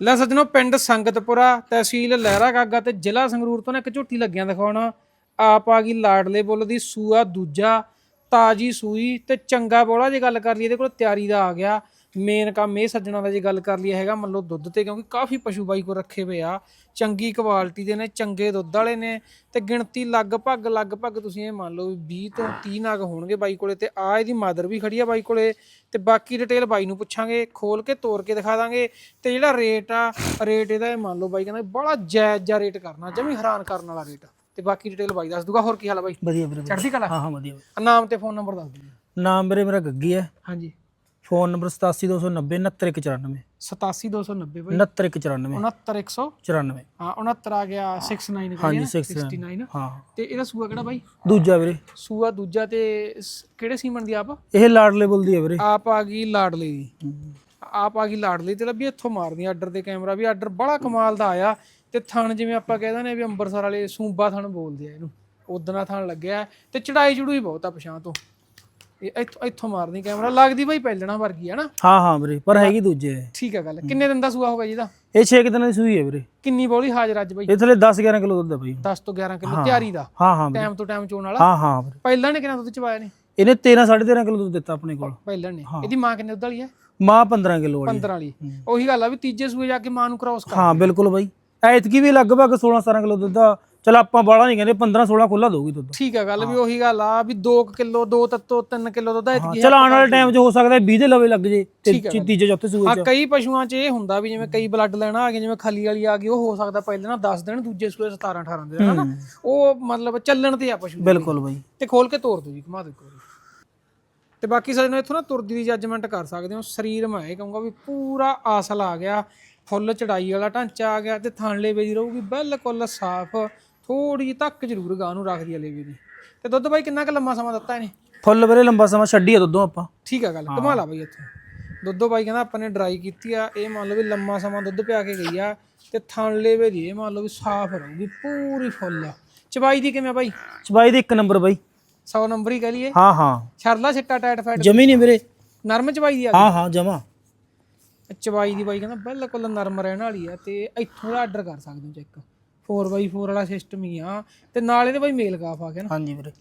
ਲੈ ਸੱਜਣੋ, ਪਿੰਡ ਸੰਗਤਪੁਰਾ ਤਹਿਸੀਲ ਲਹਿਰਾ ਗਾਗਾ ਤੇ ਜ਼ਿਲ੍ਹਾ ਸੰਗਰੂਰ ਤੋਂ ਨਾ ਇੱਕ ਝੋਟੀ ਲੱਗੀਆਂ ਦਿਖਾਉਣਾ। ਆਪ ਆ ਗਈ ਲਾਡਲੇ ਬੁੱਲ ਦੀ ਸੂਆ, ਦੂਜਾ ਤਾਜੀ ਸੂਈ ਤੇ ਚੰਗਾ ਬੋਲਾ ਜੇ ਗੱਲ ਕਰ ਲਈ ਇਹਦੇ ਕੋਲ ਤਿਆਰੀ ਦਾ ਆ ਗਿਆ। ਮੇਨ ਕੰਮ ਇਹ ਸੱਜਣਾ ਦਾ ਜੇ ਗੱਲ ਕਰ ਲਈ ਹੈਗਾ ਮੰਨ ਲਓ ਦੁੱਧ ਤੇ ਕਿਉਂਕਿ ਕਾਫੀ ਪਸ਼ੂ ਬਾਈ ਕੋ ਰੱਖੇ ਹੋਏ ਆ ਚੰਗੀ ਕੁਆਲਿਟੀ ਦੇ ਨੇ ਚੰਗੇ ਦੁੱਧ ਵਾਲੇ ਨੇ ਤੇ ਗਿਣਤੀ ਲਗਭਗ ਲਗਭਗ ਤੁਸੀਂ ਇਹ ਮੰਨ ਲਓ ਵੀ 20 ਤੋਂ 30 ਨਗ ਹੋਣਗੇ ਬਾਈ ਕੋਲੇ ਤੇ ਆ ਇਹਦੀ ਮਾਦਰ ਵੀ ਖੜੀ ਆ ਬਾਈ ਕੋਲੇ ਤੇ ਬਾਕੀ ਡਿਟੇਲ ਬਾਈ ਨੂੰ ਪੁੱਛਾਂਗੇ ਖੋਲ ਕੇ ਤੋੜ ਕੇ ਦਿਖਾ ਦਾਂਗੇ ਤੇ ਜਿਹੜਾ ਰੇਟ ਆ ਰੇਟ ਇਹਦਾ ਇਹ ਮੰਨ ਲਓ ਬਾਈ ਕਹਿੰਦਾ ਬੜਾ ਜਾਇਜ਼ ਜਿਹਾ ਰੇਟ ਕਰਨਾ ਜਮੀ ਹੈਰਾਨ ਕਰਨ ਵਾਲਾ ਰੇਟ ਤੇ ਬਾਕੀ ਡਿਟੇਲ ਬਾਈ ਦੱਸ ਦੂਗਾ ਹੋਰ ਕੀ ਹਾਲ ਆ ਬਾਈ? ਵਧੀਆ ਵੀਰੇ ਵਧੀਆ। ਚੜ੍ਹਦੀ ਕਲਾ? ਹਾਂ ਹਾਂ ਵਧੀਆ ਨਾਮ ਤੇ ਫੋਨ ਨੰਬਰ ਦੱਸ ਦਿਓ ਨਾਮ ਵੀਰੇ ਮੇਰਾ ਗੱਗੀ ਹੈ ਹਾਂਜੀ। ਫੋਨ ਨੰਬਰ 87290 69194 87290 ਬਾਈ। 69194 69100 94 ਹਾਂ 69 ਆ ਗਿਆ 69 ਹਾਂਜੀ ਕਰੀਏ 69 69 ਹਾਂ। ਤੇ ਇਹਦਾ ਸੂਆ ਕਿਹੜਾ ਬਾਈ? ਦੂਜਾ ਵੀਰੇ। ਸੂਆ ਦੂਜਾ ਤੇ ਕਿਹੜੇ ਸੀਮਨ ਦੀ ਆਪ? ਇਹ ਲਾਡ ਲੈਵਲ ਦੀ ਹੈ ਵੀਰੇ। ਆਪ ਆ ਗਈ ਲਾਡਲੀ। ਦੀ ਆਪ ਆ ਗਈ ਲਾਡਲੀ ਤੇ ਲੱਭੀ ਇੱਥੋਂ ਮਾਰਦੀ ਆਰਡਰ ਤੇ ਕੈਮਰਾ ਵੀ। ਆਰਡਰ ਬੜਾ ਕਮਾਲ ਦਾ ਆਇਆ। ਤੇ ਥਣ ਜਿਵੇਂ ਆਪਾਂ ਕਹਿ ਦਿੰਦੇ ਆ ਵੀ ਅੰਮ੍ਰਿਤਸਰ ਵਾਲੇ ਸੂਬਾ ਥਣ ਬੋਲਦੇ ਆ ਇਹਨੂੰ। ਉਦਣਾ ਥਣ ਲੱਗਿਆ। ਤੇ ਚੜਾਈ ਚੜੂਈ ਬਹੁਤ ਆ ਪਛਾਂ ਤੋਂ। ਇਹ ਇੱਥੋਂ ਇੱਥੋਂ ਮਾਰਦੀ ਕੈਮਰਾ। ਲੱਗਦੀ ਬਾਈ ਪਹਿਲਣਾ ਵਰਗੀ ਹੈ ਨਾ। ਹਾਂ ਹਾਂ ਵੀਰੇ ਪਰ ਹੈਗੀ ਦੂਜੇ। ਠੀਕ ਆ ਗੱਲ। ਕਿੰਨੇ ਦਿਨ ਦਾ ਸੂਆ ਹੋਗਾ ਜਿਹਦਾ ਇਹ 6 ਦਿਨਾਂ ਦੀ ਸੂਈ ਹੈ ਵੀਰੇ। ਕਿੰਨੀ ਬੋਲੀ ਹਾਜ਼ਰ ਅੱਜ ਬਾਈ? ਇਹ ਥਲੇ 10 11 ਕਿਲੋ ਦੁੱਧ ਹੈ ਬਾਈ। 10 ਤੋਂ 11 ਕਿਲੋ ਤਿਆਰੀ ਦਾ। ਹਾਂ ਹਾਂ ਟਾਈਮ ਤੋਂ ਟਾਈਮ ਚੋਣ ਵਾਲਾ। ਹਾਂ ਹਾਂ ਪਹਿਲਾਂ ਨੇ ਕਿੰਨਾ ਦੁੱਧ ਚਵਾਇਆ ਨੇ? ਇਹਨੇ 13 13.5 ਕਿਲੋ ਦੁੱਧ ਦਿੱਤਾ ਆਪਣੇ ਕੋਲ। ਪਹਿਲਾਂ ਨੇ। ਇਹਦੀ ਮਾਂ ਕਿੰਨੇ ਦੁੱਧ ਵਾਲੀ ਹੈ ਮਾਂ 15 ਕਿਲੋ ਵਾਲੀ 15 ਵਾਲੀ। ਉਹੀ ਗੱਲ ਆ ਵੀ ਤੀਜੇ ਸੂਏ ਜਾ ਕੇ ਮਾਂ ਨੂੰ ਕ੍ਰਾਸ ਕਰ ਹਾਂ ਬਿਲਕੁਲ ਬਾਈ। ਐਤਕੀ ਵੀ ਲਗਭਗ 16 17 ਕਿਲੋ ਦੁੱਧ ਆ ਚਲ ਆਪਾਂ ਬਾਲਾ ਨਹੀਂ ਕਹਿੰਦੇ 15 16 ਖੁੱਲਾ ਦਊਗੀ ਦੁੱਧ। ਠੀਕ ਆ ਗੱਲ ਵੀ ਉਹੀ ਗੱਲ ਆ ਵੀ 2 ਕਿਲੋ 2 ਤੱਤੋ 3 ਕਿਲੋ ਦੁੱਧ ਐਤਕੀ ਚਲ ਆਉਣ ਵਾਲੇ ਟਾਈਮ 'ਚ ਹੋ ਸਕਦਾ 20 ਦੇ ਲਵੇ ਲੱਗ ਜੇ ਤੇ ਤੀਜੇ ਚੌਥੇ ਸੂਏ 'ਚ। ਕਈ ਪਸ਼ੂਆਂ 'ਚ ਇਹ ਹੁੰਦਾ ਵੀ ਜਿਵੇਂ ਕਈ ਬਲੱਡ ਲੈਣਾ ਆ ਗਏ ਜਿਵੇਂ ਖਲੀ ਵਾਲੀ ਆ ਗਈ ਉਹ ਹੋ ਸਕਦਾ ਪਹਿਲਾਂ ਨਾ 10 ਦਿਨ ਦੂਜੇ ਸੂਏ 17 18 ਦਿਨ ਹਨਾ? ਉਹ ਮਤਲਬ ਚੱਲਣ ਤੇ ਆ ਪਸ਼ੂ। ਬਿਲਕੁਲ ਬਾਈ। ਤੇ ਖੋਲ ਕੇ ਤੋੜ ਦੋ ਜੀ ਘੁਮਾ ਵਾਰੀ। ਤੇ ਬਾਕੀ ਸਾਡੇ ਨੂੰ ਇੱਥੋਂ ਨਾ ਤੁਰਦੀ ਦੀ ਜੱਜਮੈਂਟ ਕਰ ਸਕਦੇ ਹੋ ਸਰੀਰ ਮੈਂ ਇਹ ਕਹੂੰਗਾ ਵੀ ਪੂਰਾ ਆਸਲ ਆ ਗਿਆ ਫੁੱਲ ਚੜਾਈ ਵਾਲਾ ਢਾਂਚਾ ਆ ਗਿਆ ਤੇ ਥਣਲੇ ਵੇਦੀ ਰਹੂਗੀ ਬਿਲਕੁਲ ਸਾਫ਼ ਥੋੜੀ ਜਿਹੀ ਤੱਕ ਜ਼ਰੂਰ ਗਾਂ ਨੂੰ ਰੱਖਦੀ ਆ ਲੇਵੇ ਦੀ ਤੇ ਦੁੱਧ ਬਾਈ ਕਿੰਨਾ ਕੁ ਲੰਮਾ ਸਮਾਂ ਦਿੱਤਾ ਇਹਨੇ? ਫੁੱਲ ਵੀਰੇ ਲੰਬਾ ਸਮਾਂ ਛੱਡੀ ਆ ਦੁੱਧੋਂ ਆਪਾਂ। ਠੀਕ ਆ ਗੱਲ ਕਮਾ ਲਾ ਬਾਈ ਇੱਥੇ। ਦੁੱਧੋ ਬਾਈ ਕਹਿੰਦਾ ਆਪਾਂ ਨੇ ਡਰਾਈ ਕੀਤੀ ਆ ਇਹ ਮੰਨ ਲਓ ਵੀ ਲੰਮਾ ਸਮਾਂ ਦੁੱਧ ਪਿਆ ਕੇ ਗਈ ਆ ਤੇ ਥਣਲੇ ਵੇਦੀ ਇਹ ਮੰਨ ਲਓ ਵੀ ਸਾਫ਼ ਰਹੂਗੀ ਪੂਰੀ ਫੁੱਲ ਆ। ਚਬਾਈ ਦੀ ਕਿਵੇਂ ਆ ਬਾਈ? ਚਬਾਈ ਦੇ ਇੱਕ ਨੰਬਰ ਬਾਈ। 100 ਨੰਬਰ ਹੀ ਕਹ ਲਈਏ। ਹਾਂ ਹਾਂ। ਛਰਲਾ ਛਿੱਟਾ ਟਾਈਟ ਫੈਟ ਜਮੀ ਨਹੀਂ ਵੀਰੇ। ਨਰਮ ਚਬਾਈ ਦੀ ਆ ਹਾਂ ਹਾਂ ਜਮਾ। ਚਵਾਈ ਦੀ ਬਾਈ ਕਹਿੰਦਾ ਬਿਲਕੁਲ ਨਰਮ ਰਹਿਣ ਵਾਲੀ ਆ ਤੇ ਇੱਥੋਂ ਦਾ ਆਰਡਰ ਕਰ ਸਕਦੇ ਹੋ ਚੈੱਕ 4x4 ਵਾਲਾ ਸਿਸਟਮ ਹੀ ਆ। ਤੇ ਨਾਲ ਇਹਦੇ ਬਾਈ ਮੇਲ ਕਾਫ ਆ ਗਿਆ ਨਾ। ਹਾਂਜੀ ਵੀਰੇ।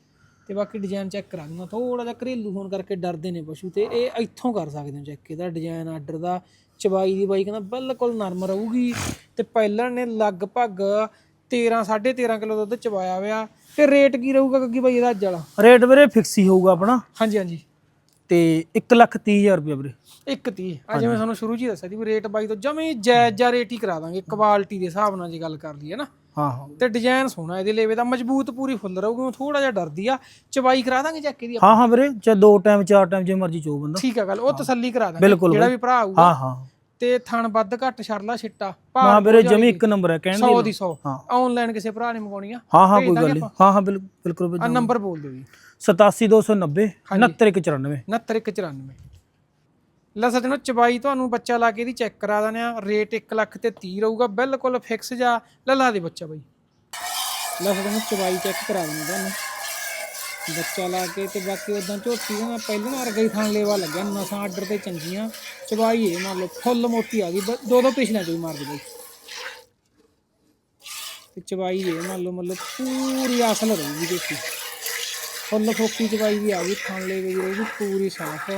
ਤੇ ਬਾਕੀ ਡਿਜ਼ਾਈਨ ਚੈੱਕ ਕਰਾ ਦੂੰਗਾ। ਥੋੜਾ ਜਿਹਾ ਘਰੇਲੂ ਹੋਣ ਕਰਕੇ ਡਰਦੇ ਨੇ ਪਸ਼ੂ ਤੇ ਇਹ ਇੱਥੋਂ ਕਰ ਸਕਦੇ ਹੋ ਚੈੱਕ ਇਹਦਾ ਡਿਜ਼ਾਈਨ ਆਰਡਰ ਦਾ ਚਵਾਈ ਦੀ ਬਾਈ ਕਹਿੰਦਾ ਬਿਲਕੁਲ ਨਰਮ ਰਹੂਗੀ। ਤੇ ਪਹਿਲਾਂ ਨੇ ਲਗਭਗ 13 13.5 ਕਿਲੋ ਦੁੱਧ ਚਵਾਇਆ ਹੋਇਆ। ਤੇ ਰੇਟ ਕੀ ਰਹੂਗਾ ਗੱਗੀ ਬਾਈ ਇਹਦਾ ਅੱਜ ਵਾਲਾ? ਰੇਟ ਵੀਰੇ ਫਿਕਸ ਹੀ ਹੋਊਗਾ ਆਪਣਾ। ਹਾਂਜੀ ਹਾਂਜੀ। ਤੇ 1 ਲੱਖ 30 ਹਜ਼ਾਰ ਰੁਪਏ ਵੀਰੇ। ਇੱਕ ਤੀਹ। ਆ ਜਿਵੇਂ ਤੁਹਾਨੂੰ ਸ਼ੁਰੂ ਚ ਹੀ ਦੱਸਿਆ ਸੀ ਵੀ ਰੇਟ ਬਾਈ ਤੋਂ ਜਮੇ ਜਾਇਜ਼ ਜਿਹਾ ਰੇਟ ਹੀ ਕਰਾ ਦਾਂਗੇ ਕੁਆਲਿਟੀ ਦੇ ਹਿਸਾਬ ਨਾਲ ਜੇ ਗੱਲ ਕਰ ਲਈਏ ਨਾ। ਹਾਂ ਹਾਂ। ਤੇ ਡਿਜ਼ਾਈਨ ਸੋਹਣਾ ਇਹਦੇ ਲੇਵੇ ਦਾ ਮਜ਼ਬੂਤ ਪੂਰੀ ਫੁੱਲ ਰਹੂਗੀ ਥੋੜਾ ਜਿਹਾ ਡਰਦੀ ਆ ਚਵਾਈ ਕਰਾ ਦਾਂਗੇ ਚੱਕ ਇਹਦੀ ਹਾਂ ਹਾਂ ਵੀਰੇ ਚਾਹੇ ਦੋ ਟਾਈਮ ਚਾਰ ਟਾਈਮ ਜੇ ਮਰਜ਼ੀ ਚੋ ਬੰਦਾ। ਠੀਕ ਆ ਗੱਲ ਉਹ ਤਸੱਲੀ ਕਰਾ ਦਾਂਗੇ ਬਿਲਕੁਲ ਜਿਹੜਾ ਵੀ ਭਰਾ ਆਊਗਾ। ਹਾਂ ਹਾਂ। ਤੇ ਥਣ ਵੱਧ ਘੱਟ ਛੜਲਾ ਛਿੱਟਾ। ਹਾਂ ਵੀਰੇ ਜਮੀ ਇੱਕ ਨੰਬਰ ਹੈ ਕਹਿਣ 100 ਦੀ 100 ਹਾਂ। ਆਨਲਾਈਨ ਕਿਸੇ ਭਰਾ ਨੇ ਮੰਗਾਉਣੀ ਆ ਹਾਂ ਹਾਂ ਕੋਈ ਗੱਲ ਨਹੀਂ। ਹਾਂ ਹਾਂ ਬਿਲ- ਬਿਲਕੁਲ ਆ ਨੰਬਰ ਬੋਲ ਦਿਓ ਜੀ। 87290 69194 6994 ਲੈ ਸੱਜਣੋ ਚਬਾਈ ਤੁਹਾਨੂੰ ਬੱਚਾ ਲਾ ਕੇ ਇਹਦੀ ਚੈੱਕ ਕਰਾ ਦਿੰਦੇ ਆ ਰੇਟ 1 ਲੱਖ ਤੇ 30 ਰਹੂਗਾ। ਬਿਲਕੁਲ ਫਿਕਸ ਜਾ। ਲੱਲਾ ਦੇ ਬੱਚਾ ਬਾਈ। ਲੈ ਸੱਜਣੋ ਚਬਾਈ ਚੈੱਕ ਕਰਾ ਦਿੰਦੇ ਤੁਹਾਨੂੰ। ਬੱਚਾ ਲਾ ਕੇ ਤੇ ਬਾਕੀ ਉਦਾਂ ਝੋਟੀ ਦਾ ਨਾ ਪਹਿਲਾਂ ਵਰਗਾ ਹੀ ਥਾਂ ਲੇਵਾ ਲੱਗਿਆ, ਨਸਾਂ ਆਰਡਰ ਤੇ ਚੰਗੀਆਂ, ਚਬਾਈ ਇਹ ਮੰਨ ਲਓ ਫੁੱਲ ਮੋਟੀ ਆ ਗਈ ਦੋ ਦੋ ਪਿਛਲਾ ਚੋਈ ਮਾਰ ਦੇ ਬਾਈ ਤੇ ਚਬਾਈ ਇਹ ਮੰਨ ਲਓ, ਮਤਲਬ ਪੂਰੀ ਅਸਲ ਰਹੂਗੀ ਝੋਟੀ। ਫੁੱਲ ਫੋਕੀ ਚਬਾਈ ਵੀ ਆ ਗਈ ਥਣ ਲੈ ਦੀ ਰਹੂਗੀ ਪੂਰੀ ਸਾਫ਼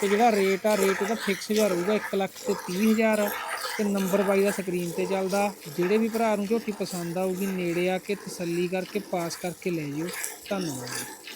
ਤੇ ਜਿਹੜਾ ਰੇਟ ਆ, ਰੇਟ ਉਹਦਾ ਫਿਕਸ ਜਿਹਾ ਰਹੂਗਾ 1 ਲੱਖ ਤੇ 30 ਹਜ਼ਾਰ ਤੇ ਨੰਬਰ ਬਾਈ ਦਾ ਸਕਰੀਨ ਤੇ ਚੱਲਦਾ, ਜਿਹੜੇ ਵੀ ਭਰਾ ਨੂੰ ਝੋਟੀ ਪਸੰਦ ਆਊਗੀ, ਨੇੜੇ ਆ ਕੇ ਤਸੱਲੀ ਕਰਕੇ, ਪਾਸ ਕਰਕੇ ਲੈ ਜਿਓ। ਧੰਨਵਾਦ। ਜੀ